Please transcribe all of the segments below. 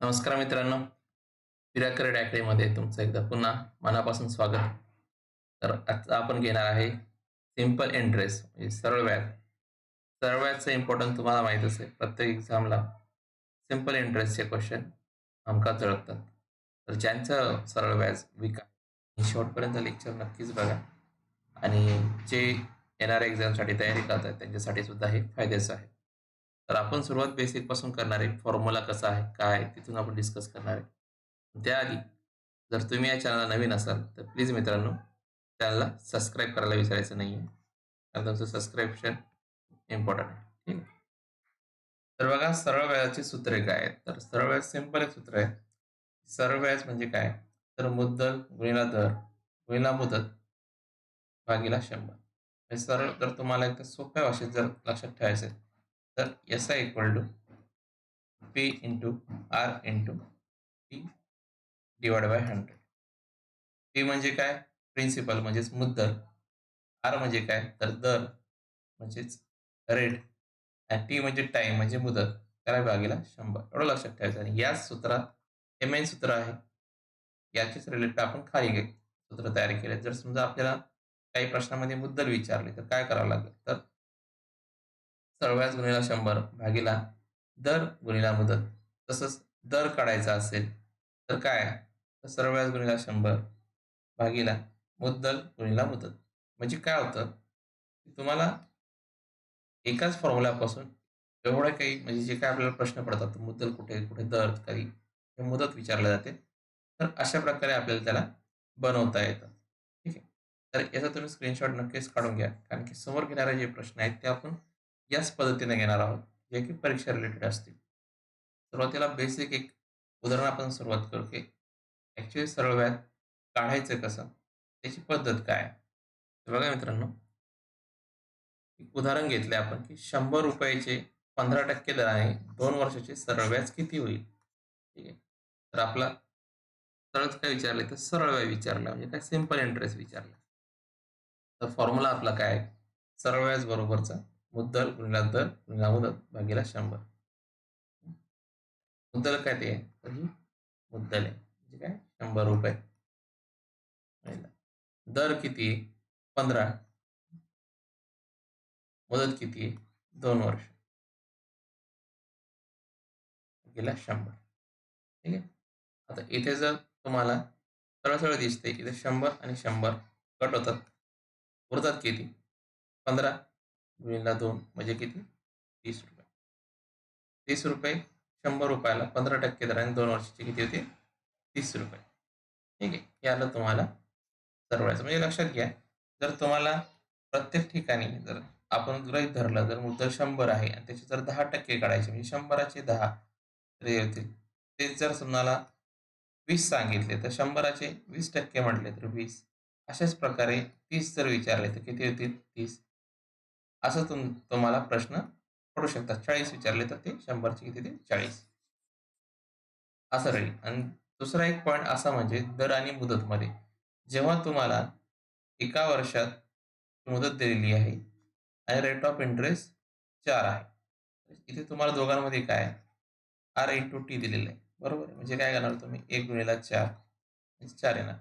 नमस्कार मित्रांनो. पिराकरेड डॅकडेमध्ये तुमचं एकदा पुन्हा मनापासून स्वागत. तर आजचा आपण घेणार आहे सिंपल इंटरेस्ट म्हणजे सरळ व्याज. सरळ व्याजचं इम्पॉर्टन्स तुम्हाला माहीत असेल प्रत्येक एक्झामला सिंपल इंटरेस्टचे क्वेश्चन हमखास जळतात. तर ज्यांचं सरळ व्याज वीक आहे शेवटपर्यंत लेक्चर नक्कीच बघा. आणि जे येणाऱ्या एक्झामसाठी तयारी करत आहेत त्यांच्यासाठी सुद्धा हे फायद्याचं आहे. तर आपण सुरुवात बेसिकपासून करणार आहे. फॉर्म्युला कसा आहे? काय तिथून आपण डिस्कस करणार आहे. त्याआधी जर तुम्ही या चॅनलला नवीन असाल तर प्लीज मित्रांनो चॅनलला सबस्क्राईब करायला विसरायचं नाही आहे कारण तुमचं सबस्क्रिप्शन इम्पॉर्टंट आहे. ठीक आहे? तर बघा सरळ व्याजाची सूत्रे काय आहेत? तर सरळ व्याज सिंपल एक सूत्र आहे. सरळ व्याज म्हणजे काय? तर मुद्दल गुणिला दर गुणिला मुदत भागीला शंभर. हे सरळ जर तुम्हाला एकदा सोप्या भाषेत जर लक्षात ठेवायचं आहे तर S I equal to P into R into P divide by hundred P म्हणजे काय? प्रिन्सिपल म्हणजेच मुद्दल. आर म्हणजे काय? तर दर म्हणजेच रेट आणि टी म्हणजे टाइम म्हणजे मुदत. त्याला भागीला शंभर. एवढं लक्षात ठेवायचं. आणि याच सूत्रात हे मेन सूत्र आहे. याचेच रिलेटेड आपण खाली सूत्र तयार केले. जर समजा आपल्याला काही प्रश्नामध्ये मुद्दल विचारले तर काय करावं लागेल? तर सर्वव्याज गुणिला शंभर भागीला दर गुणिला मुदत. तसंच दर काढायचा असेल तर काय? तर सर्वव्याज गुणिला शंभर भागीला मुद्दल गुणिला मुदत. म्हणजे काय होतं? की तुम्हाला एकाच फॉर्म्युल्यापासून एवढं काही म्हणजे जे काय आपल्याला प्रश्न पडतात मुद्दल कुठे कुठे दर काही हे मुदत विचारले जाते. तर अशा प्रकारे आपल्याला त्याला बनवता येतं. ठीक आहे? तर याचा तुम्ही स्क्रीनशॉट नक्कीच काढून घ्या. कारण की समोर घेणारे जे प्रश्न आहेत ते आपण याच पद्धतीने घेणार आहोत जे की परीक्षा रिलेटेड असतील. सुरुवातीला बेसिक एक उदाहरण आपण सुरुवात करू की ॲक्च्युली सरळ व्याज काढायचं कसं? त्याची पद्धत काय बघा मित्रांनो. उदाहरण घेतले आपण की शंभर रुपयाचे पंधरा टक्के दराने दोन वर्षाचे सरळ व्याज किती होईल? ठीक आहे. तर आपला सरळच काय विचारले? तर सरळ व्याज विचारला म्हणजे काय? सिंपल इंटरेस्ट विचारला. तर फॉर्म्युला आपला काय सरळ व्याज बरोबरचा मुद्दल गुणिला दर गुणिला मुदत भागीला शंभर. मुद्दल काय ते? तर ही मुद्दल आहे. म्हणजे काय? शंभर रुपये. दर किती? आहे पंधरा. मुदत किती? आहे दोन वर्ष. गेला शंभर. ठीक आहे? आता इथे जर तुम्हाला सरळ सरळ दिसते इथे शंभर आणि शंभर कट होतात. उरतात किती? पंधरा. गुणिला दोन म्हणजे किती? तीस रुपये. तीस रुपये शंभर रुपयाला पंधरा टक्के दराने दोन वर्षाची किती होते? तीस रुपये. ठीक आहे याला तुम्हाला सरवायचं म्हणजे लक्षात घ्या जर तुम्हाला प्रत्येक ठिकाणी जर आपण गृहित धरलं जर मुद्दल शंभर आहे आणि त्याचे जर दहा टक्के काढायचे म्हणजे शंभराचे दहा ते होतील तेच जर तुम्हाला वीस सांगितले तर शंभराचे वीस टक्के म्हटले तर वीस. अशाच प्रकारे तीस जर विचारले तर किती होतील? तीस. असं तुम तुम्हाला प्रश्न पडू शकतात. चाळीस विचारले तर ते शंभरचे किती? ते चाळीस. असं राहील. आणि दुसरा एक पॉईंट असा म्हणजे दर आणि मुदतमध्ये. जेव्हा तुम्हाला एका वर्षात मुदत दिलेली आहे आणि रेट ऑफ इंटरेस्ट चार आहे. इथे तुम्हाला दोघांमध्ये काय आर इंटू टी दिलेलं आहे. बरोबर? म्हणजे काय करणार तुम्ही? एक गुणिला चार. म्हणजे चार येणार.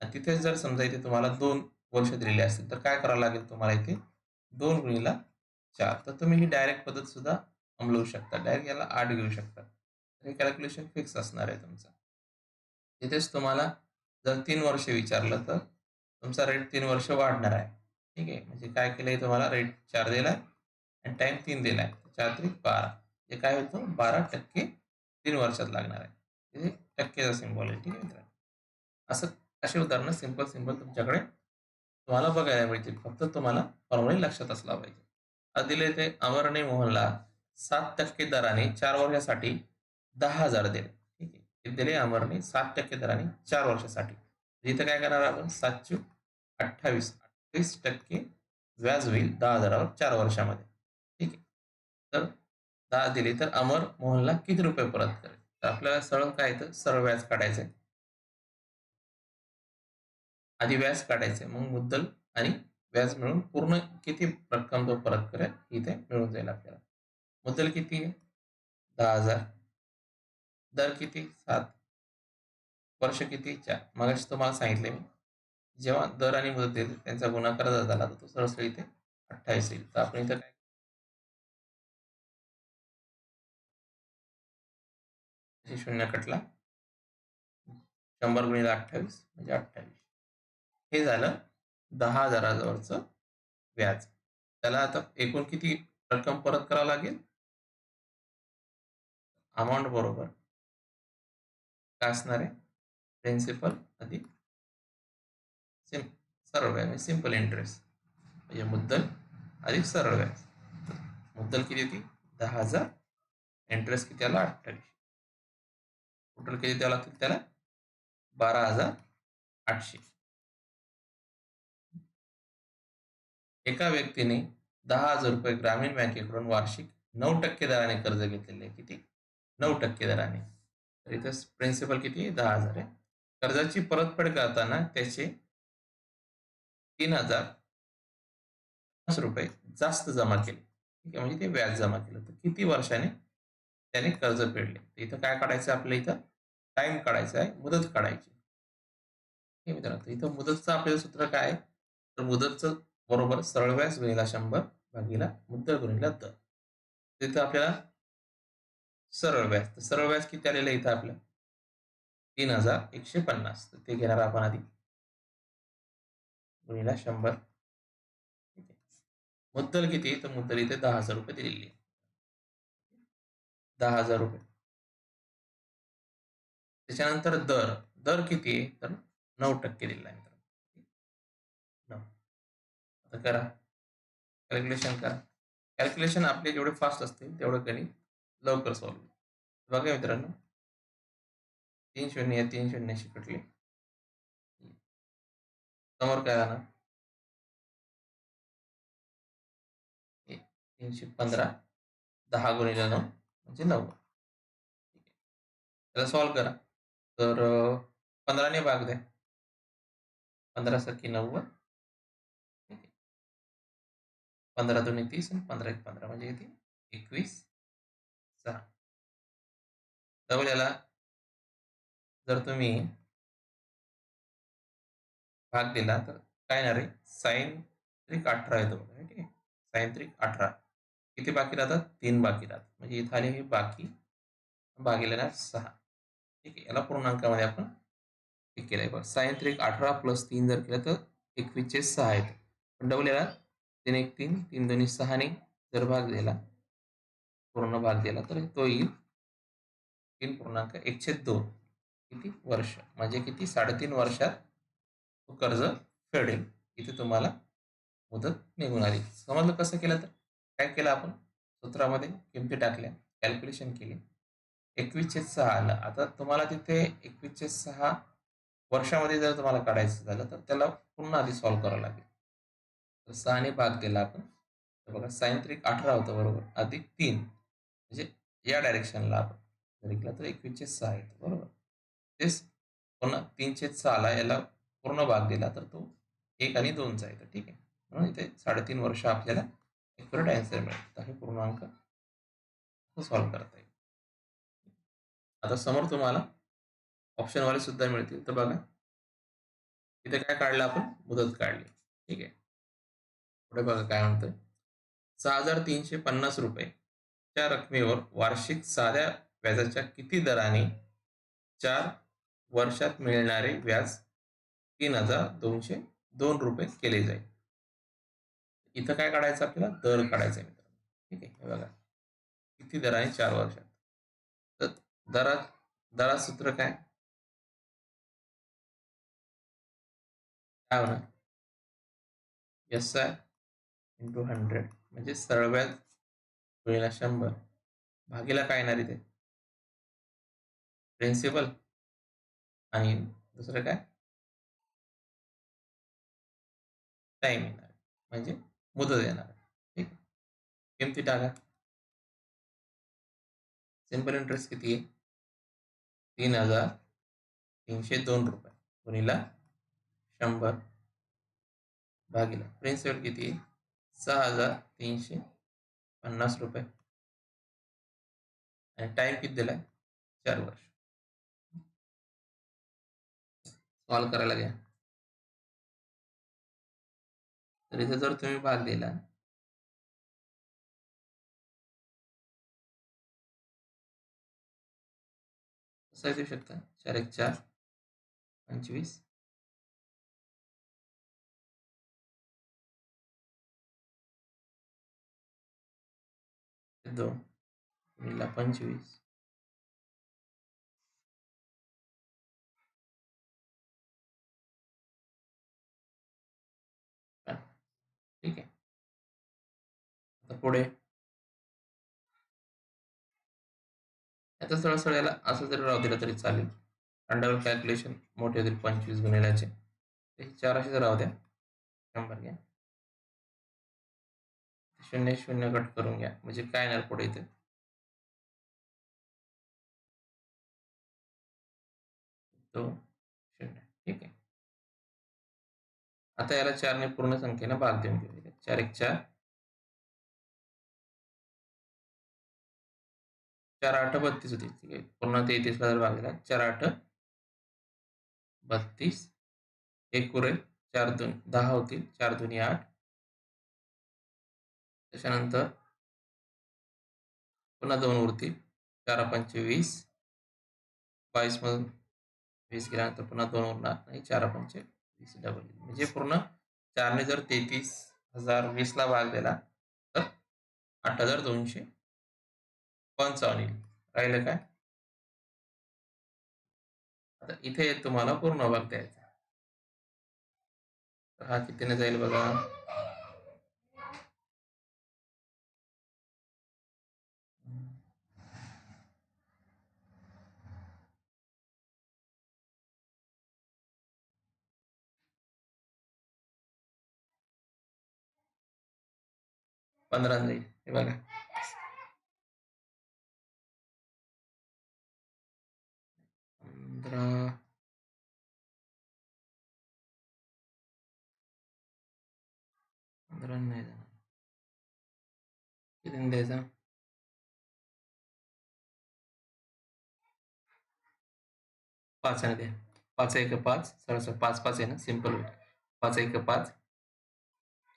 आणि तिथेच जर समजा इथे तुम्हाला दोन वर्ष दिलेले असतील तर काय करावं लागेल तुम्हाला इथे? दोन गुणीला चार. तर तुम्ही ही डायरेक्ट पद्धत सुद्धा अंमलवू शकता. डायरेक्ट याला आठ घेऊ शकता. तर हे कॅल्क्युलेशन फिक्स असणार आहे तुमचं. तिथेच तुम्हाला जर तीन वर्ष विचारलं तर तुमचा रेट तीन वर्ष वाढणार आहे. ठीक आहे? म्हणजे काय केलंय तुम्हाला? रेट चार दिलाय आणि टाइम तीन दिलाय. चार तरी बारा. हे काय होतं? बारा टक्के तीन वर्षात लागणार आहे. टक्केचा सिम्बॉल आहे. ठीक आहे मित्रांनो? असं अशी उदाहरणं सिंपल सिंपल तुमच्याकडे तुम्हाला बघायला मिळतील. फक्त तुम्हाला फॉर्म्युला लक्षात असला पाहिजे. दिले ते अमरने मोहनला सात टक्के दराने चार वर्षासाठी दहा हजार दिले ठीक आहे. दिले अमरने सात टक्के दराने चार वर्षासाठी. इथं काय करणार आपण? सातशे अठ्ठावीस अठ्ठावीस टक्के व्याज होईल दहा हजारावर चार वर्षामध्ये. ठीक आहे. तर दहा दिले तर अमर मोहनला किती रुपये परत करेल? तर आपल्याला सरळ काय येतं? सरळ व्याज काढायचं आहे. आधी व्याज काढायचे मग मुद्दल आणि व्याज मिळून पूर्ण किती रक्कम तो परत करेल इथे मिळून जाईल आपल्याला. मुद्दल किती आहे? दहा हजार. दर किती? सात. वर्ष किती? चार. मग तुम्हाला सांगितले मी. जेव्हा दर आणि मुदत येते त्यांचा गुणाकार जर झाला तर तो सरस इथे अठ्ठावीस येईल. तर आपण इथं काय शून्य कटला. शंभर गुणिले अठ्ठावीस म्हणजे अठ्ठावीस. हे झालं दहा हजाराजवळचं व्याज. त्याला आता एकूण किती रक्कम परत करावं लागेल? अमाऊंट बरोबर. काय असणार आहे? प्रिन्सिपल अधिक सिम सरळ व्याज म्हणजे सिंपल इंटरेस्ट म्हणजे मुद्दल अधिक सरळ व्याज. मुद्दल किती होती? दहा हजार. इंटरेस्ट किती आला? अठ्ठावीस. टोटल किती द्यावं लागतील त्याला? बारा हजार आठशे. एका व्यक्तीने दहा हजार रुपये ग्रामीण बँकेकडून वार्षिक नऊ टक्के दराने कर्ज घेतलेले किती? नऊ टक्के दराने. तर इथं प्रिन्सिपल किती? दहा हजार आहे. कर्जाची परतफेड करताना त्याचे तीन हजार पन्नास रुपये जास्त जमा केले. ठीक आहे म्हणजे ते व्याज जमा केलं. तर किती वर्षाने त्याने कर्ज फेडले? इथं काय काढायचं आपल्या इथं? टाइम काढायचा आहे. मुदत काढायची. मित्रांनो इथं मुदतचं आपल्याला सूत्र काय आहे? तर मुदतचं बरोबर? सरळ व्याज गुणिला शंभर भागीला मुद्दल गुणिला दर. तिथं आपल्याला सरळ व्याज तर सरळ व्याज किती आलेलं आहे इथं आपलं तीन हजार एकशे पन्नास. तर ते घेणार आपण आधी. गुणिला शंभर. मुद्दल किती तर मुद्दल इथे दहा हजार रुपये दिलेली आहे. दहा हजार रुपये. त्याच्यानंतर दर. दर किती आहे? तर नऊ टक्के दिला आहे करा. कॅल्क्युलेशन करा. कॅल्क्युलेशन आपले जेवढे फास्ट असतील तेवढं गणित लवकर सॉल्व बघा मित्रांनो. तीन शून्य तीन शून्यशी कटले समोर काय राहणार? तीनशे पंधरा दहा गुणिले नऊ म्हणजे नऊ. ठीक आहे त्याला सॉल्व करा. तर पंधराने भाग द्या. पंधरा सखी नव्वद. पंधरा दोन्ही तीस आणि पंधरा एक पंधरा. म्हणजे किती? एकवीस. सहा डबल याला. जर तुम्ही भाग दिला तर काय येणार आहे? साईन त्रिक अठरा येतो बघा ठीक आहे? साईन त्रिक अठरा. किती बाकी राहतात? तीन बाकी राहतात. म्हणजे इथं आले हे बाकी. भागीला सहा. ठीक आहे? याला पूर्णांकामध्ये आपण हे केलं आहे बघा. साईन त्रिक अठरा प्लस तीन जर केलं तर एकवीसचे सहा आहेत पण डबल याला तीन एक तीन तीन दोन्ही सहाने जर भाग दिला पूर्ण भाग दिला तर तो येईल. तीन पूर्णांक एकशे दोन. किती वर्ष? म्हणजे किती? साडेतीन वर्षात तो कर्ज फेडेल. इथे तुम्हाला मुदत निघून आली समजलं कसं केलं तर? काय केलं आपण? सूत्रामध्ये किमती टाकल्या कॅल्क्युलेशन केली. एकवीसशे सहा आलं आता तुम्हाला तिथे एकवीसशे सहा वर्षामध्ये जर तुम्हाला काढायचं झालं तर त्याला पुन्हा आधी सॉल्व्ह करावं लागेल. सहाने भाग दिला आपण. तर बघा सायंत्रिक अठरा होतं बरोबर. अधिक तीन म्हणजे या डायरेक्शनला आपण. जर केला तर एकवीसशे सहा येतं बरोबर. तेच पुन्हा तीनशे सहाला याला पूर्ण भाग दिला तर तो एक आणि दोनचा येतो ठीक आहे. म्हणून इथे साडेतीन वर्ष आपल्याला एक्युरेट आन्सर मिळेल तर हे पूर्णांक सॉल्व्ह करता येईल. आता समोर तुम्हाला ऑप्शनवाले सुद्धा मिळतील. तर बघा इथे काय काढलं आपण? मुदत काढली. ठीक आहे. पुढे बघा काय म्हणतोय. सहा हजार तीनशे पन्नास रुपये. त्या रकमेवर वार्षिक साध्या व्याजाच्या किती दराने चार वर्षात मिळणारे व्याज तीन हजार दोनशे दोन रुपये केले जाईल. इथं काय काढायचं आपल्याला? दर काढायचा आहे मित्रांनो. ठीक आहे बघा. किती दराने चार वर्षात. तर दरात दरा सूत्र काय? काय होणार? एस आय इंटू हंड्रेड म्हणजे सरळ व्याज गुणिला शंभर. भागीला काय येणार इथे? प्रिन्सिपल आणि दुसरं काय? टाइम येणार. म्हणजे मुदत येणार. ठीक? किमती टाका. सिंपल इंटरेस्ट किती आहे? तीन हजार तीनशे दोन रुपये. गुणिला शंभर. भागीला. प्रिन्सिपल किती आहे? सहा हजार तीनशे पन्नास रुपये. आणि टाइम किती दिलाय? चार वर्ष. सॉल्व करायला घ्या. तर इथे जर तुम्ही भाग दिला कसा देऊ शकता? चार एक चार पंचवीस. दोन ला पंचवीस ठीक आहे आता पुढे आता सरळ सरळ याला असं जरी राहू दिलं तरी चालेल अंडर कॅल्क्युलेशन मोठे होतील पंचवीस गुणिल्याचे हे चार असे राहू द्या शंभर घ्या शून्य शून्य कट करून घ्या. म्हणजे काय येणार पुढे इथे? दोन शून्य. ठीक आहे. आता याला चारने पूर्ण संख्येने भाग देऊन घेऊ चार एक चार. चार आठ बत्तीस होती. ठीक आहे. पूर्ण तेहतीस हजार भाग दिला चार आठ बत्तीस. एक उरेल चार दोन. दहा होतील. चार दोन्ही आठ. त्याच्यानंतर पुन्हा दोन उरतील. चार पंचवीस बावीस मधून वीस गेल्यानंतर पुन्हा दोन उरणार नाही. चार पंच वीस डबल म्हणजे पूर्ण चारने जर तेहतीस हजार वीस ला भाग दिला तर आठ हजार दोनशे पंचावन्न येईल. राहिलं काय? आता इथे तुम्हाला पूर्ण भाग द्यायचा हा कितीने जाईल बघा? पंधरा जाईल हे बघा. पंधरा. पंधरा नाही जाणार. किती द्यायचा? पाच आणि द्या. पाच एक पाच सरळ पाच पाच आहे ना? सिंपल होईल. पाच एक पाच.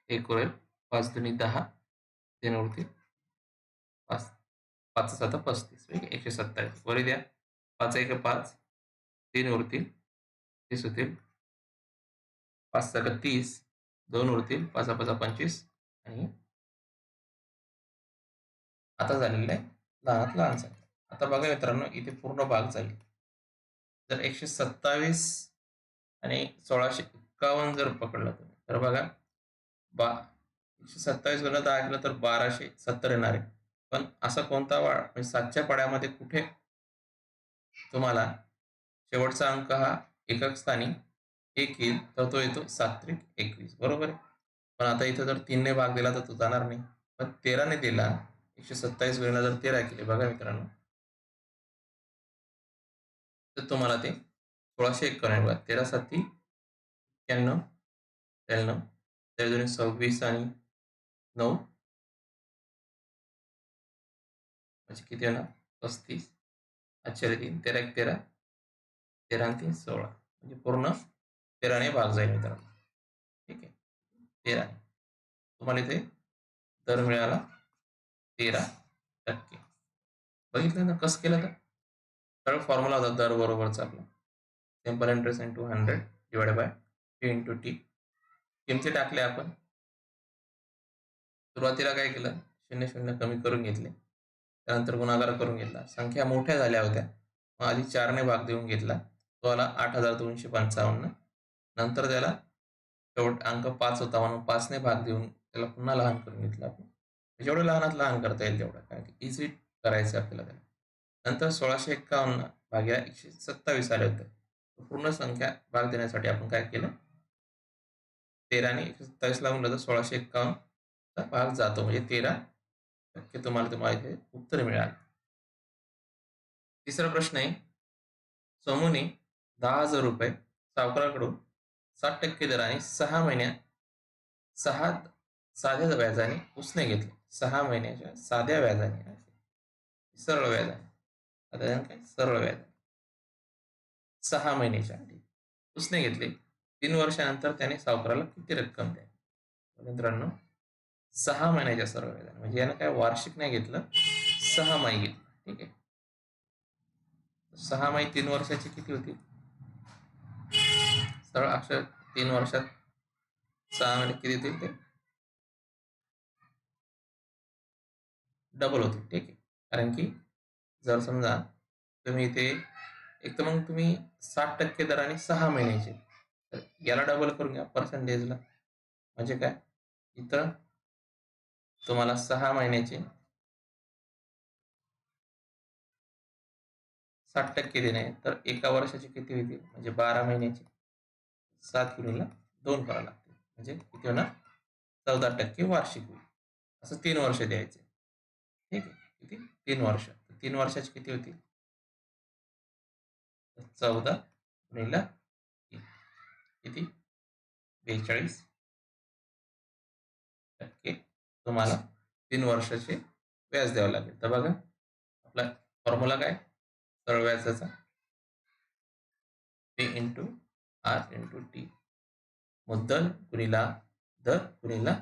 एक होईल. पाच दोन्ही दहा. तीन उरतील पाच पाच सात पस्तीस एकशे सत्तावीस. वर द्या. पाच एक पाच. तीन उरतील तीस होतील. पाच सका तीस. दोन उरतील पाच पाच पंचवीस. आणि आता झालेलं आहे लहानात लहान संख्या. आता बघा मित्रांनो इथे पूर्ण भाग जाईल जर एकशे सत्तावीस आणि सोळाशे एक्कावन्न जर पकडलं तुम्ही तर बघा बा एकशे सत्तावीस गुन्हा दहा केलं तर बाराशे सत्तर येणार आहे. पण असा कोणता वाढ म्हणजे सातच्या पाड्यामध्ये कुठे? तुम्हाला शेवटचा अंक हा एकक स्थानी एक येईल तर तो येतो सात त्रिक एकवीस. बरोबर आहे? पण आता इथं जर तीनने भाग दिला तर तो जाणार नाही. पण तेराने दिला एकशे सत्तावीस गुन्हा जर तेरा केले बघा मित्रांनो. तर तुम्हाला ते सोळाशे एकावन्न तेरा साती एक्क्याण्णव त्र्याण्णव त्या सव्वीस आणि नऊ म्हणजे किती येणार पस्तीस आजच्या तीन तेरा एक तेरा तेरा तीन सोळा म्हणजे पूर्ण तेराने भाग जाईल मित्रांनो ठीक आहे तेरा तुम्हाला इथे दर मिळाला तेरा टक्के बघितलं ना कसं केलं तर सरळ फॉर्म्युला होता दर बरोबरचा आपला simple interest into hundred divide by T into T किमती टाकल्या आपण सुरुवातीला काय केलं? शून्य शून्य कमी करून घेतले. त्यानंतर गुणाकार करून घेतला. संख्या मोठ्या झाल्या होत्या. मग आधी चारने भाग देऊन घेतला. तो आला आठ हजार दोनशे पंचावन्न. नंतर त्याला शेवट अंक पाच होता. म्हणून पाचने भाग देऊन त्याला पुन्हा लहान करून घेतला आपण. जेवढं लहानात लहान करता येईल तेवढं. कारण की इझी करायचं आपल्याला त्याला. नंतर सोळाशे एक्कावन्न भाग्या एकशे सत्तावीस आले होते. पूर्ण संख्या भाग देण्यासाठी आपण काय केलं? तेराने एकशे सत्तावीस लावून तर सोळाशे एक्कावन्न. भाग जातो. म्हणजे तेरा टक्के तुम्हाला तुम्हाला इथे उत्तर मिळाल. तिसरा प्रश्न आहे. सोमूने दहा हजार रुपये सावकाराकडून सात टक्के दराने सहा महिन्यात सहा साध्या व्याजाने उसने घेतले. सहा महिन्याच्या साध्या व्याजाने. सरळ व्याजाने आता काय? सरळ व्याज सहा महिन्याच्या आधी उसने घेतले. तीन वर्षानंतर त्याने सावकाराला किती रक्कम द्यावी? मित्रांनो सहा महिन्याच्या सरळ व्याजाने म्हणजे यानं काय वार्षिक नाही घेतलं सहा माही घेतलं. ठीक आहे? सहा माही तीन वर्षाची किती होती? सरळ अक्षर तीन वर्षात सहा महिने किती होतील ते? डबल होतील. ठीक आहे? कारण की जर समजा तुम्ही इथे एक तर मग तुम्ही साठ टक्के दराने सहा महिन्याचे. तर याला डबल करून घ्या पर्सेंटेजला म्हणजे काय? इथं तुम्हाला सहा महिन्याचे साठ टक्के देणे. तर एका वर्षाचे किती होतील? म्हणजे बारा महिन्याचे. सात किलोला दोन करावं लागतील. म्हणजे किती होणार? चौदा टक्के वार्षिक होईल. असं तीन वर्ष द्यायचे. ठीक आहे? किती? तीन वर्ष. तीन वर्षाचे किती होतील? चौदा गुणिला किती? बेचाळीस टक्के तुम्हाला तीन वर्षाचे व्याज द्यावं लागेल. तर बघा आपला फॉर्म्युला काय? सरळ व्याजाचा. P into R into T मुद्दल गुणिला दर गुणिला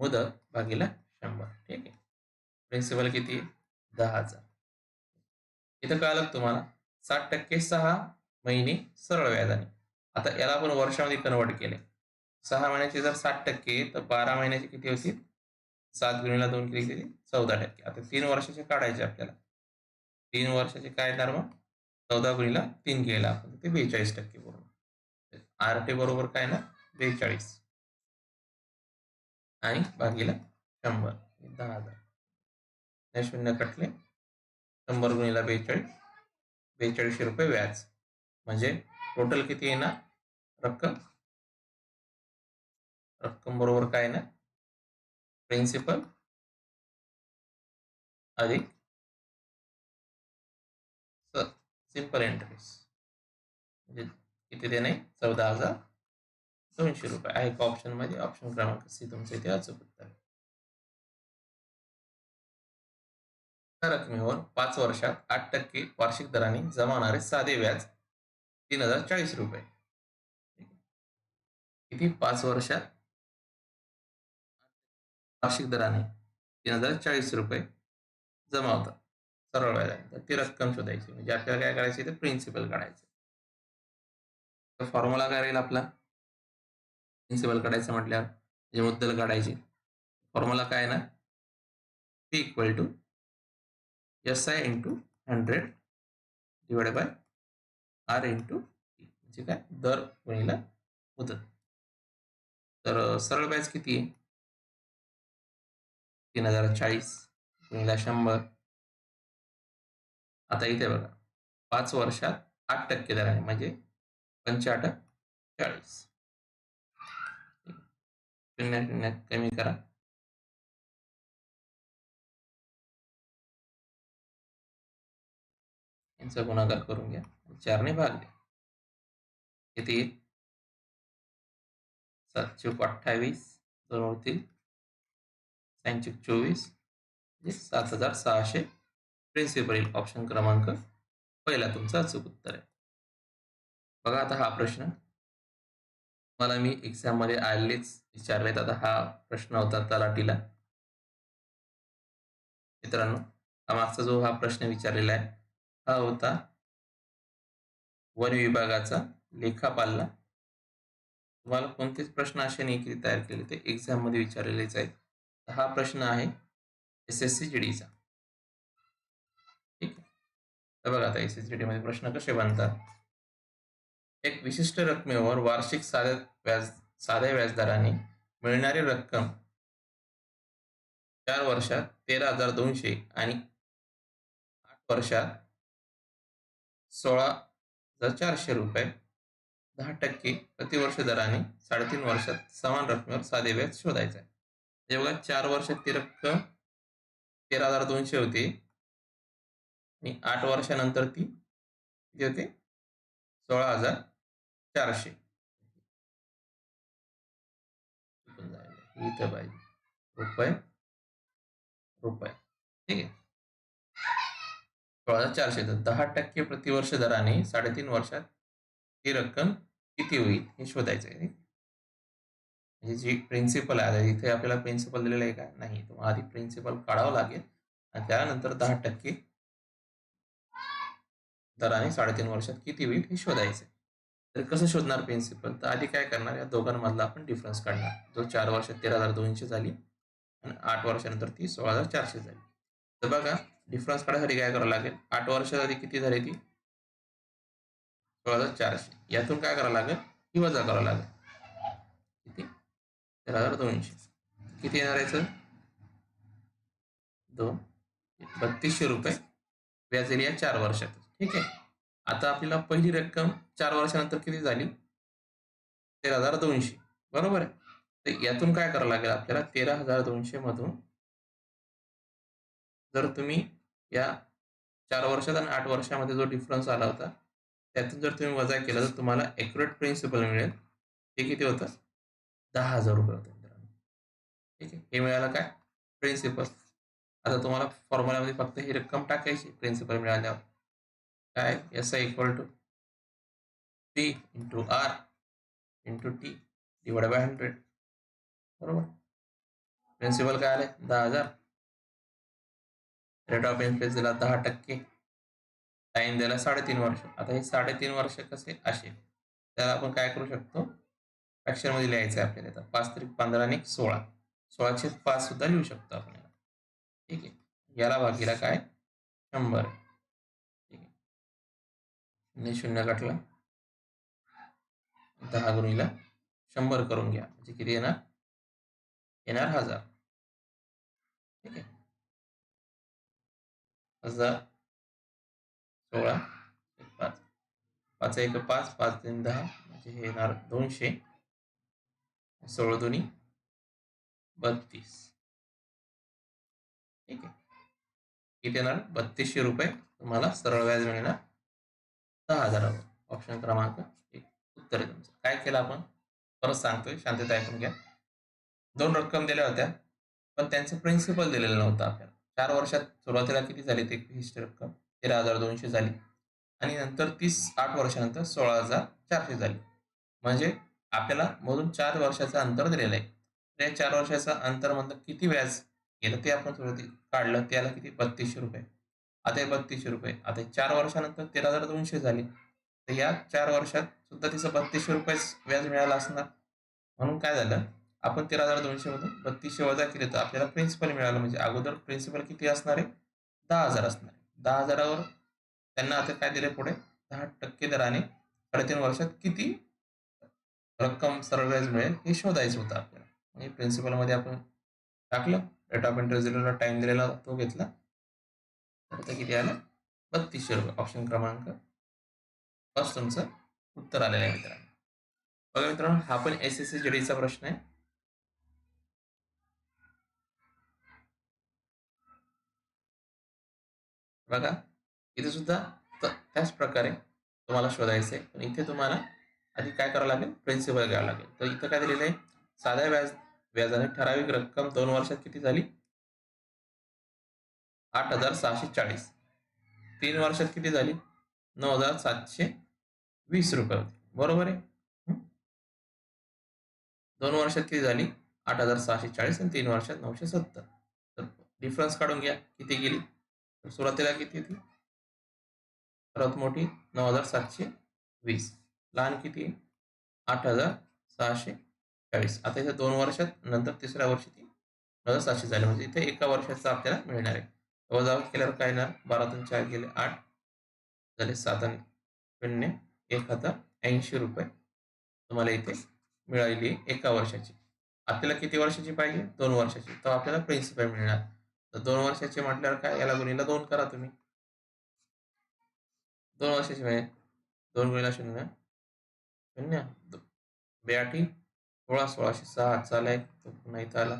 मुदत भागीला शंभर. ठीक आहे? प्रिन्सिपल किती दहा हजार. इथं कळालं तुम्हाला? साठ टक्के सहा महिने सरळ व्याजाने. आता याला आपण वर्षामध्ये कन्वर्ट केले सहा महिन्याचे जर साठ टक्के तर बारा महिन्याचे किती होतील सात गुणीला दोन किती गेली चौदा टक्के. आता तीन वर्षाचे काढायचे आपल्याला. तीन वर्षाचे काय येणार मग चौदा गुणीला तीन केला आपण. ते बेचाळीस टक्के बरोबर आर टी बरोबर काय ना? बेचाळीस. आणि बाकीला शंभर. दहा हजार. शून्य कटले. शंभर गुणीला बेचाळीस. बेचाळीसशे रुपये व्याज. म्हणजे टोटल किती येणार? रक्कम? रक्कम बरोबर काय ना? प्रिन्सिपल अधिक सिंपल इंटरेस्ट म्हणजे किती देणे? चौदा हजार. दोनशे रुपये. आहे का ऑप्शनमध्ये? ऑप्शन क्रमांक सी तुमचं इथे अचूक उत्तर. रकमेवर पाच वर्षात आठ टक्के वार्षिक दराने जमा होणारे साधे व्याज तीन हजार चाळीस रुपये. किती? पाच वर्षात वार्षिक दराने तीन हजार चाळीस रुपये जमा होतात सरळ व्याजाने ती रक्कम शोधायची. म्हणजे आपल्याला काय करायचे तर प्रिन्सिपल काढायचं तर फॉर्म्युला काय राहील आपला? प्रिन्सिपल काढायचं म्हटल्यावर म्हणजे मुद्दल काढायची. फॉर्म्युला काय ना? P equal to S I into hundred divide by R into म्हणजे काय? दर गुणिला मुदत. तर सरळ व्याज किती आहे? तीन हजार चाळीस गुणिला शंभर आता इथे बघा पाच वर्षात आठ टक्के दराने म्हणजे पंचाहत्तर चाळीस शून्य शून्य कमी करा यांचा गुणाकार करून घ्या चारने भाग द्या किती सातशे अठ्ठावीस दोन होतील त्यांचे चोवीस म्हणजे सात हजार सहाशे. प्रिन्सिपल ऑप्शन क्रमांक पहिला तुमचा अचूक उत्तर आहे. बघा आता हा प्रश्न. मला मी एक्झाममध्ये आलेच विचारलेत. आता हा प्रश्न होता तलाटीला मित्रांनो मागचा जो हा प्रश्न विचारलेला आहे हा होता वन विभागाचा लेखापालला. तुम्हाला कोणतेच प्रश्न असे नाही की तयार केले ते एक्झाममध्ये विचारलेलेच आहेत. हा प्रश्न आहे एस एस सी जी डीचा ठीक आहे. बघा आता एस एस जी डी मध्ये प्रश्न कसे बनतात? एक विशिष्ट रकमेवर वार्षिक साध्या व्याज साध्या व्याजदराने मिळणारी रक्कम चार वर्षात तेरा हजार दोनशे आणि आठ वर्षात सोळा हजार चारशे रुपये दहा टक्के प्रतिवर्ष दराने साडेतीन वर्षात समान रकमेवर साधे व्याज शोधायचं आहे. हे बघा चार वर्षात ती रक्कम तेरा हजार दोनशे होती. आणि आठ वर्षानंतर ती किती होते? सोळा हजार चारशे. इथं पाहिजे रुपये रुपये. ठीक आहे. सोळा हजार चारशे. तर दहा टक्के प्रतिवर्ष दराने साडेतीन वर्षात ही रक्कम किती होईल हे शोधायचं आहे म्हणजे जी प्रिन्सिपल आहे इथे आपल्याला प्रिन्सिपल दिलेलं आहे का? नाही. तुम्हाला आधी प्रिन्सिपल काढावं लागेल आणि त्यानंतर दहा टक्के दराने साडेतीन वर्षात किती होईल हे शोधायचं. तर कसं शोधणार प्रिन्सिपल तर आधी काय करणार? या दोघांमधला आपण डिफरन्स काढणार. जो चार वर्षात तेरा हजार दोनशे झाली आणि आठ वर्षानंतर ती सोळा हजार चारशे झाली. तर बघा डिफरन्स काढायसाठी काय करावं लागेल? आठ वर्षात आधी किती झाली ती? सोळा हजार चारशे. यातून काय करावं लागेल? ही वजा करावं लागेल? किती? तेरा हजार दोनशे. किती येणार आहे सर? दोन. बत्तीसशे रुपये. व्याज येईल या चार वर्षात. ठीक आहे. आता आपल्याला पहिली रक्कम चार वर्षानंतर किती झाली? तेरा हजार दोनशे. बरोबर आहे. तर यातून काय करावं लागेल आपल्याला? तेरा हजार दोनशे मधून जर तुम्ही या चार वर्षात आणि आठ वर्षामध्ये जो डिफरन्स आला होता त्यातून जर तुम्ही वजा केला तर तुम्हाला ॲक्युरेट प्रिन्सिपल मिळेल. ते किती होतं? दहा हजार रुपये होतो मित्रांनो. ठीक आहे? हे मिळालं काय? प्रिन्सिपल आता तुम्हाला फॉर्म्युलामध्ये फक्त ही रक्कम टाकायची प्रिन्सिपल मिळाल्यावर. काय? S I equal to P into R into T divide by hundred बरोबर? प्रिन्सिपल काय आले दहा हजार. रेट ऑफ इंटरेस्ट दिला दहा टक्के. टाइम दिला साडेतीन वर्ष. आता हे साडेतीन वर्ष कसे? असे. त्याला आपण काय करू शकतो? अक्षरामध्ये लिहायचं आहे आपल्याला आता पाच तरी पंधरा आणि सोळा. सोळाशे पाच सुद्धा लिहू शकतो आपण याला. ठीक आहे. याला भागीला काय? शंभर. ठीक आहे. शून्य काटला दहा गुणीला शंभर करून घ्या. म्हणजे किती येणार? येणार हजार. ठीक आहे. हजार. सोळा. पाच. पाच एक पाच पाच तीन दहा. म्हणजे हे येणार दोनशे. सोळा दोन्ही. बत्तीस. ठीक आहे. किती येणार? बत्तीसशे रुपये. तुम्हाला सरळ व्याज मिळणार. दहा हजारावर. ऑप्शन क्रमांक एक. उत्तर आहे तुमचं. काय केलं आपण? परत सांगतोय. शांतता ऐकून घ्या. दोन रक्कम दिल्या होत्या पण त्यांचं प्रिन्सिपल दिलेलं नव्हतं आपल्याला. चार वर्षात सुरुवातीला किती झाली ते हिस्ट्री रक्कम? तेरा हजार दोनशे झाली. आणि नंतर तीस आठ वर्षानंतर सोळा हजार चारशे झाली. म्हणजे आपल्याला मधून चार वर्षाचं अंतर दिलेलं आहे. त्या चार वर्षाचं अंतर म्हणतात किती व्याज गेलं ते आपण थोडं काढलं त्याला किती? बत्तीसशे रुपये. आता हे बत्तीसशे रुपये. आता चार वर्षानंतर तेरा हजार दोनशे झाले. तर या चार वर्षात सुद्धा तिचं बत्तीसशे रुपये व्याज मिळालं असणार. म्हणून काय झालं? आपण तेरा हजार दोनशे मधून बत्तीसशे वजा केले तर आपल्याला प्रिन्सिपल मिळालं. म्हणजे अगोदर प्रिन्सिपल किती असणार आहे? दहा हजार असणार आहे. दहा हजारावर त्यांना आता काय दिले पुढे? दहा टक्के दराने साडेतीन वर्षात किती रक्कम सरळ व्याज मिळेल हे शोधायचं होतं आपल्याला. म्हणजे प्रिन्सिपलमध्ये आपण टाकलं रेट ऑफ इंटरेस्ट दिलेला टाइम दिलेला तो घेतला. तर आता किती आलं? बत्तीसशे रुपये. ऑप्शन क्रमांक फर्स्ट तुमचं उत्तर आलेलं आहे मित्रांनो. बघा मित्रांनो हा पण एस एस सी जीडीचा प्रश्न आहे. बघा इथे सुद्धा त्याच प्रकारे तुम्हाला शोधायचं आहे पण इथे तुम्हाला आधी काय करावं लागेल? प्रिन्सिपल घ्यावं लागेल. तर इथं काय दिलेलं आहे? साध्या व्याज व्याजाने ठराविक रक्कम दोन वर्षात किती झाली? आठ हजार सहाशे चाळीस. तीन वर्षात किती झाली? नऊ हजार सातशे वीस रुपये होते. बरोबर आहे? दोन वर्षात किती झाली? आठ हजार सहाशे चाळीस आणि तीन वर्षात नऊशे सत्तर. तर डिफरन्स काढून घ्या. किती गेली? तर सुरुवातीला किती होती? सर्वात मोठी नऊ हजार सातशे वीस. लहान किती आठ हजार सहाशे चाळीस. आता इथे दोन वर्षात नंतर तिसऱ्या वर्षी ती हजार सातशे झाले. म्हणजे इथे एका वर्षाचा आपल्याला मिळणार आहे. वजा केल्यावर काय येणार? बारातून चार गेले आठ झाले सात आणि शून्य. एक हजार ऐंशी रुपये तुम्हाला इथे मिळालेली एका वर्षाची. आपल्याला किती वर्षाची पाहिजे? दोन वर्षाची. तर आपल्याला प्रिन्सिपल मिळणार. तर दोन वर्षाचे म्हटल्यावर काय? याला गुणीला दोन करा तुम्ही. दोन वर्षाची म्हणजे दोन गुणीला शून्य. शून्य. बेआठी सोळा सोळाशे सहा चाला एक तो पुन्हा इथं आला.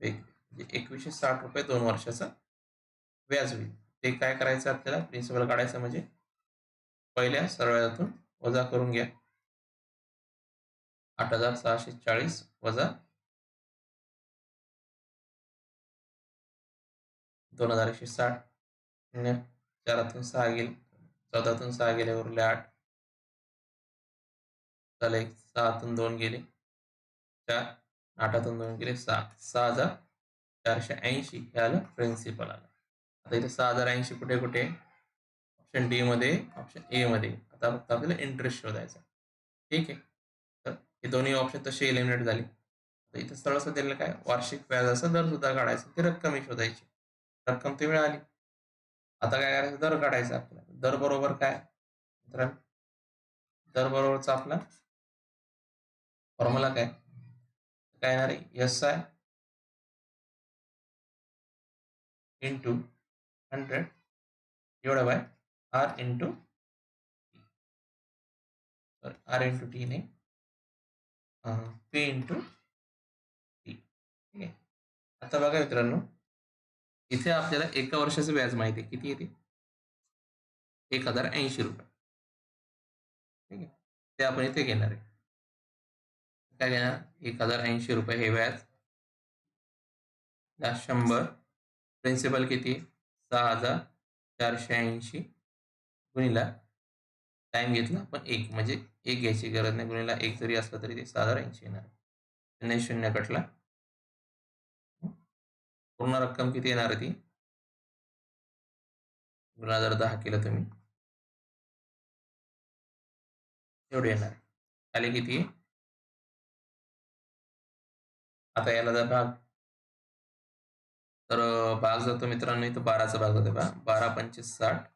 म्हणजे एकवीसशे साठ रुपये दोन वर्षाचा व्याज होईल ते काय करायचं आपल्याला? प्रिन्सिपल काढायचं म्हणजे पहिल्या सरळातून वजा करून घ्या. आठ हजार सहाशे चाळीस वजा दोन हजार एकशे साठ. शून्य. चारातून सहा गेले. चौदातून सहा गेले उरले आठ. झालं एक सहातून दोन गेले. चार आठातून दोन गेले सहा सहा हजार चारशे ऐंशी हे आलं प्रिन्सिपल आलं. आता इथे सहा हजार ऐंशी कुठे कुठे? ऑप्शन डी मध्ये ऑप्शन ए मध्ये. आता फक्त आपल्याला इंटरेस्ट शोधायचा ठीक आहे? तर हे दोन्ही ऑप्शन तसे एलिमिनेट झाले. तर इथं सरळ दिलेलं काय? वार्षिक व्याजाचा दर सुद्धा काढायचा. ती रक्कम शोधायची. रक्कम ती मिळाली. आता काय करायचं? दर काढायचा आपल्याला. दर बरोबर काय? मित्रांनो दर बरोबरचा आपला फॉर्म्युला काय? काय येणार आहे? एस आय इंटू हंड्रेड एवढं by R into R into T ने पी इंटू टी ठीक आहे? आता बघा मित्रांनो इथे आपल्याला एका वर्षाचं व्याज माहिती आहे. किती येते? एक हजार ऐंशी रुपये. ठीक आहे? ते आपण इथे घेणार आहे. काय घेणार एक हजार ऐंशी रुपये हे व्याज. शंभर. प्रिन्सिपल किती? सहा हजार चारशे ऐंशी. गुणिला टाइम घेतला पण एक म्हणजे एक घ्यायची गरज नाही. गुणिला एक जरी असला तरी ते सहा हजार ऐंशी येणार. शून्य शून्य कटला. पूर्ण रक्कम किती येणार ती? दोन हजार दहा केलं तुम्ही. एवढे येणार. आले किती? आता याला जर भाग तर भाग जातो मित्रांनो इथं बाराचा भाग जातो बा बारा पंचवीस साठ.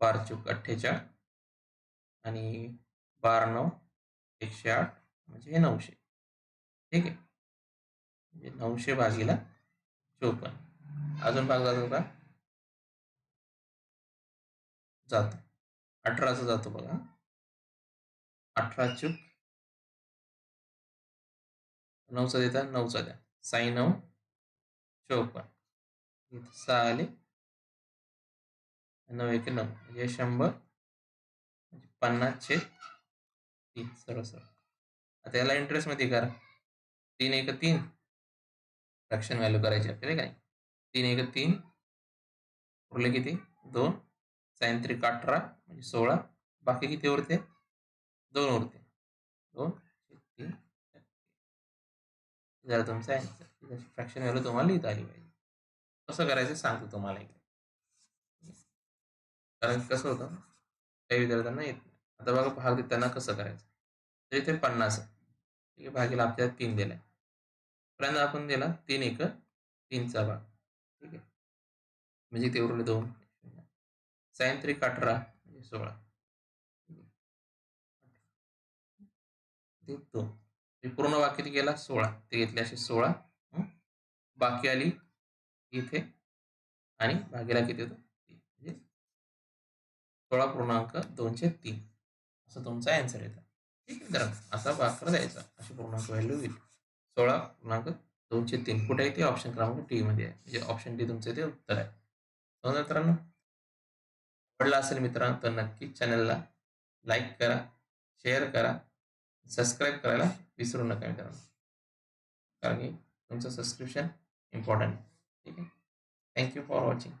बारा चौक अठ्ठेचाळ आणि बारा नऊ. एकशे आठ. म्हणजे हे नऊशे. ठीक आहे? म्हणजे नऊशे भागीला चोपन्न. अजून भाग जातो का? जातो. अठराचा जातो बघा. अठरा चूक नऊचा देता नऊचा द्या. साई नऊ चौपन्न. इथं सहा आले. नऊ एक नऊ. म्हणजे शंभर. म्हणजे पन्नासचे तीन सरळ सरळ आता याला इंटरेस्टमध्ये करा. तीन एक तीन. फ्रॅक्शन व्हॅल्यू करायची आपल्याला काय तीन एक तीन. उरले किती? दोन. साइन त्रिक अठरा म्हणजे सोळा. बाकी किती उरते? दोन उरते. दोन तीन. जरा तुमचा आन्सर फ्रॅक्शन व्हॅल्यू तुम्हाला लिहिता आली पाहिजे. कसं करायचं सांगतो तुम्हाला इकडे कारण कसं होतं काही विद्यार्थ्यांना येत नाही. आता बघा भाग देताना कसं करायचं? तर इथे पन्नास आहे. भागीला आपल्याला तीन दिला आहे पर्यंत आपण दिला तीन एक तीनचा भाग. ठीक आहे. म्हणजे ते उरले दोन. सायंत्री त्रिक अठरा म्हणजे सोळा. दोन. पूर्ण बाकी किती गेला सोळा. ते घेतले असे सोळा. बाकी आली इथे. आणि भागीला किती होतो? म्हणजे सोळा पूर्णांक दोनशे तीन. असं तुमचा आन्सर येतं. ठीक आहे तर असा भाग द्यायचा. अशी पूर्णांक व्हॅल्यू येईल. सोळा पूर्णांक दोनशे तीन. कुठे आहे ते? ऑप्शन क्रमांक टी मध्ये आहे. म्हणजे ऑप्शन टी तुमचं ते उत्तर आहे. दोन मित्रांनो. आवडला असेल मित्रांनो तर नक्की चॅनलला लाईक करा शेअर करा. सबस्क्राईब करायला विसरू नका मित्रांनो. कारण की तुमचं सबस्क्रिप्शन इम्पॉर्टंट ठीक आहे? Thank you for watching